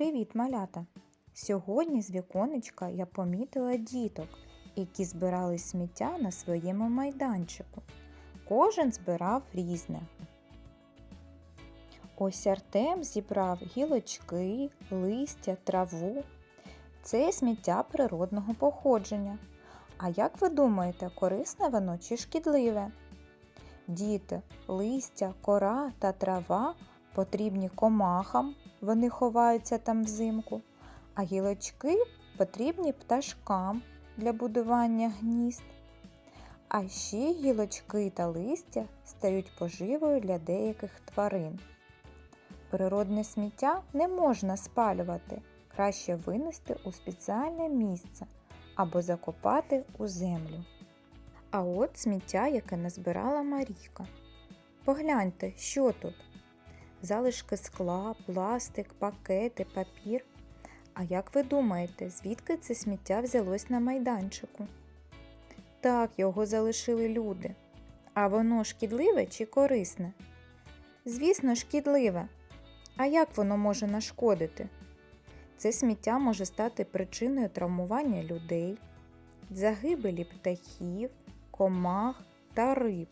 Привіт, малята! Сьогодні з віконечка я помітила діток, які збирали сміття на своєму майданчику. Кожен збирав різне. Ось Артем зібрав гілочки, листя, траву. Це сміття природного походження. А як ви думаєте, корисне воно чи шкідливе? Діти, листя, кора та трава потрібні комахам, вони ховаються там взимку, а гілочки потрібні пташкам для будування гнізд. А ще гілочки та листя стають поживою для деяких тварин. Природне сміття не можна спалювати, краще винести у спеціальне місце або закопати у землю. А от сміття, яке назбирала Марійка. Погляньте, що тут? Залишки скла, пластик, пакети, папір. А як ви думаєте, звідки це сміття взялось на майданчику? Так, його залишили люди. А воно шкідливе чи корисне? Звісно, шкідливе. А як воно може нашкодити? Це сміття може стати причиною травмування людей, загибелі птахів, комах та риб.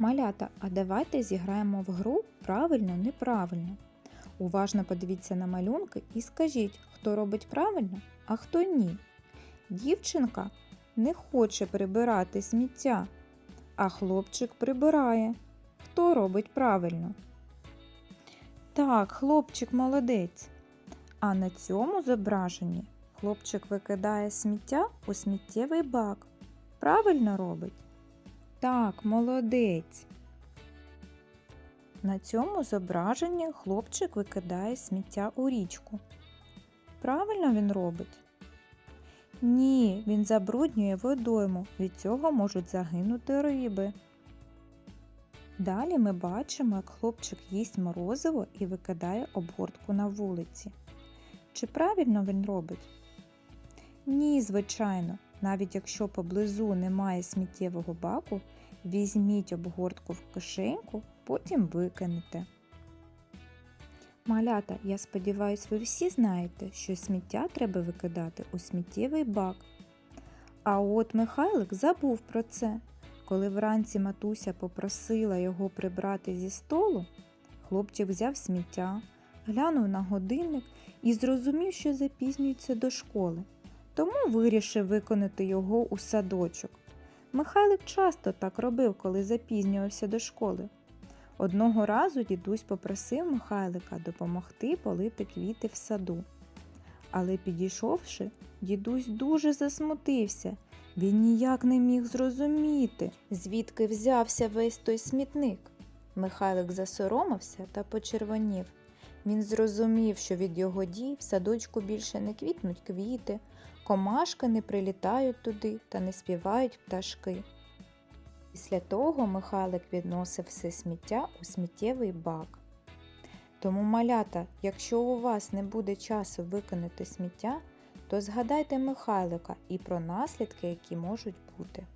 Малята, а давайте зіграємо в гру правильно-неправильно. Уважно подивіться на малюнки і скажіть, хто робить правильно, а хто ні. Дівчинка не хоче прибирати сміття, а хлопчик прибирає. Хто робить правильно? Так, хлопчик молодець. А на цьому зображенні хлопчик викидає сміття у сміттєвий бак. Правильно робить? Так, молодець. На цьому зображенні хлопчик викидає сміття у річку. Правильно він робить? Ні, він забруднює водойму. Від цього можуть загинути риби. Далі ми бачимо, як хлопчик їсть морозиво і викидає обгортку на вулиці. Чи правильно він робить? Ні, звичайно. Навіть якщо поблизу немає сміттєвого баку, візьміть обгортку в кишеньку, потім викинете. Малята, я сподіваюся, ви всі знаєте, що сміття треба викидати у сміттєвий бак. А от Михайлик забув про це. Коли вранці матуся попросила його прибрати зі столу, хлопчик взяв сміття, глянув на годинник і зрозумів, що запізнюється до школи тому вирішив виконати його у садочок. Михайлик часто так робив, коли запізнювався до школи. Одного разу дідусь попросив Михайлика допомогти полити квіти в саду. Але підійшовши, дідусь дуже засмутився. Він ніяк не міг зрозуміти, звідки взявся весь той смітник. Михайлик засоромився та почервонів. Він зрозумів, що від його дій в садочку більше не квітнуть квіти, комашки не прилітають туди та не співають пташки. Після того Михайлик відносив все сміття у сміттєвий бак. Тому, малята, якщо у вас не буде часу виконати сміття, то згадайте Михайлика і про наслідки, які можуть бути.